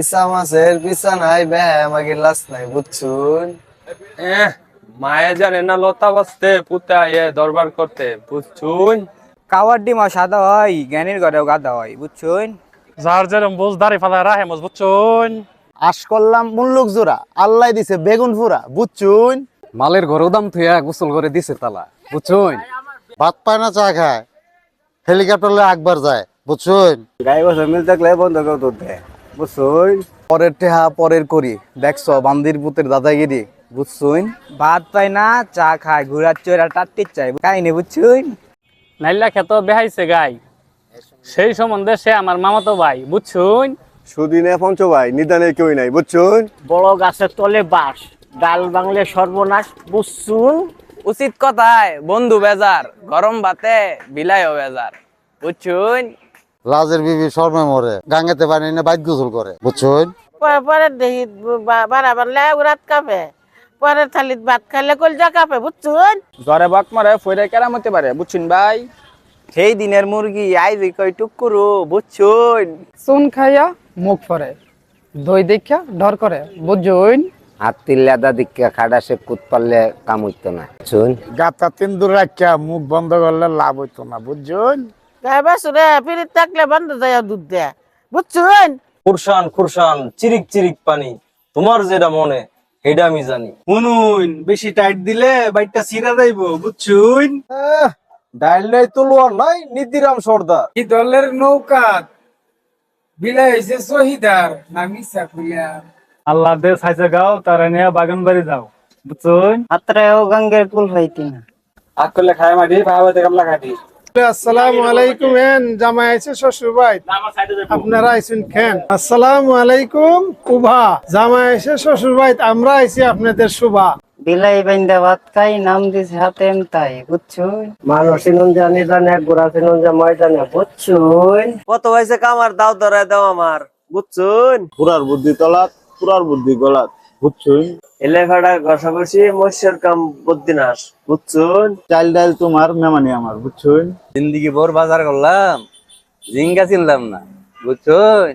ইসা মাসের বিছানায় ব্যায়াম আগে লাস নাই বুঝছুন? মায়ে জানে না লতা বাঁচতে পুতা এ দরবার করতে বুঝছুন? কাওয়ার ডিমা সাদা হয় জ্ঞানীর ঘরেও গাদা হয় বুঝছুন? যার যেরম বুঝ দাঁড়ি ফালা রাহে মজ বুঝছুন? আশ করলাম মুল্লুক জোড়া আল্লাহ দিছে বেগুন ফুরা বুঝছুন? মালের ঘরেও দাম থুয়া গোসল করে দিছে তালা বুঝছুন? ভাত পায় না চা খায়। হেলিকপ্টারে আকবার যায় বুঝছুন? গাই বছর মিল থাকলে বন্ধ কেউ তোর দেয় বুঝছুন পরের টেহা পরের করি। দেখছ বান্দির পুতের দাদাগিরি বুঝছুন ভাত পায় না চা খায় ঘুরার চোরা টাট্টির চাই কাহিনি বুঝছুন নাইলা খেত বেহাইছে গাই। সেই সম্বন্ধে সে আমার মামাতো ভাই বুঝছুন সুদিনে পঞ্চ ভাই নিদানে কেউ নাই বুঝছুন বড় গাছের তলে বাস ডাল বাংলে সর্বনাশ বুঝছুন উচিত কথায় বন্ধু বেজার গরম ভাতে বিলাইও বেজার বুঝছুন লাজের বিবি শর্মে মরে গাঙ্গেতে পানি না বাইক গোসল করে বুঝছুন? পরে পরে দেখি বারাবার রাত কাঁপে পরে থালিত ভাত খাইলে কলজা কাঁপে বুঝছুন? জ্বরে বক মারে ফইরে কেরাম হতে পারে বুঝছুন ভাই? সেই দিনের মুরগি আই যে কই টুকুরু বুঝছুন? চুন খাইয়া মুখ পরে দই দেখা ডর করে বুঝুন হাতির লেদা দিকে খাডা সে কুত পারলে কাম হইতো না শুন গাতা তিন্দুর রাখিয়া মুখ বন্ধ করলে লাভ হইতো না বুঝছুন? গাইবা সুরে পিরিত থাকলে বন্ধ যায় দুধ দেয়। বুঝছুন? খুরসান খুরসান চিরিক চিরিক পানি। তোমার যেটা মনে এটা আমি জানি। শুনুন বেশি টাইট দিলে বাইকটা যাইব বুঝছুন? ডাইল নাই তলোয়ার নাই নিদিরাম সর্দার। এই দলের নৌকা বিলাই হয়েছে শহীদার না মিশা খুলিয়া আল্লাহ দে সাইজে গাও তারা নিয়ে বাগান বাড়ি যাও। বুঝছুন? হাতরাও গঙ্গের কুল হইতি না আকলে খায় মাটি ভাবে কামলা খাটি আসসালামু আলাইকুম। এন জামাই শ্বশুর ভাই। আপনারা আইসুন খেন। আসসালামু আলাইকুম জামাই আছে শ্বশুর ভাই আমরা আইছি আপনাদের শুভা। বিলাই বাইন্দা ভাত খাই নাম দিছে হাতে তাই বুঝছুন? মানুষ সিনুন জানি জানে গোড়া সিনুন যা মই বুঝছুন? কত হয়েছে কামার দাও ধরায় দাও আমার বুঝছুন? পুরার বুদ্ধি তলাত পুরার বুদ্ধি গলাত বুঝছুন? এলেখাটা ঘষাঘষি মৎস্যের কাম বুদ্ধি নাশ বুঝছুন? চাল ডাল তোমার মেমানি আমার বুঝছুন? জিন্দিগি ভোর বাজার করলাম জিঙ্গা চিনলাম না বুঝছুন?